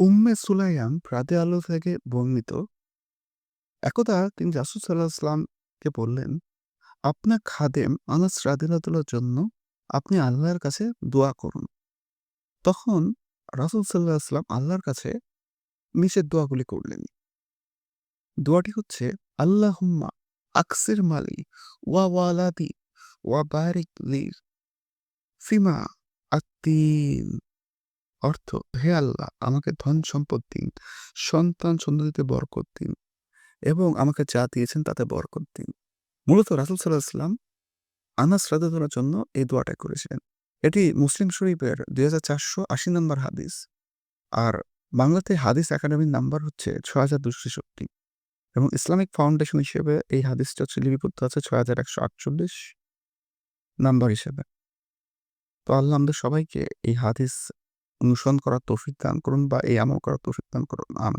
উম্মে সুলাইয়াম রাদিয়াল্লাহু থেকে বর্ণিত একদা তিনি রাসূল সাল্লাল্লাহু আলাইহি সাল্লামকে বললেন, "আপনার খাদেম আনাস রাদিয়াল্লাহু জন্য আপনি আল্লাহর কাছে দোয়া করুন।" তখন রাসূল সাল্লাল্লাহু আলাইহি সাল্লাম আল্লাহর কাছে নিচের দোয়াগুলি করলেন। দোয়াটি হচ্ছে, "আল্লাহুম্মা আকসির মালি ওয়া ওয়ালাদি ওয়া বারিক লি ফিমা আত্তিন" অর্থ, "হে আল্লাহ আমাকে ধন সম্পদ দিন, সন্তান সন্ততিতে বরকত দিন এবং আমাকে যা দিয়েছেন তাতে বরকত দিন।" মূলত রাসুল সাল্লাল্লাহু আলাইহি সাল্লাম আনাস রাদিয়াল্লাহু জন্য এই দোয়াটা করেছিলেন। এটি মুসলিম শরীফের ২৪৮০ নম্বর হাদিস। আর বাংলাতে হাদিস একাডেমির নাম্বার হচ্ছে ৬২৬৬ এবং ইসলামিক ফাউন্ডেশন হিসেবে এই হাদিসটা হচ্ছে লিপিবদ্ধ আছে ৬১৪৮ নাম্বার হিসেবে। তো আল্লাহ আমাদের সবাইকে এই হাদিস অনুসরণ করার তৌফিক দান করুন বা এই আমল করার তৌফিক দান করুন। আমিন।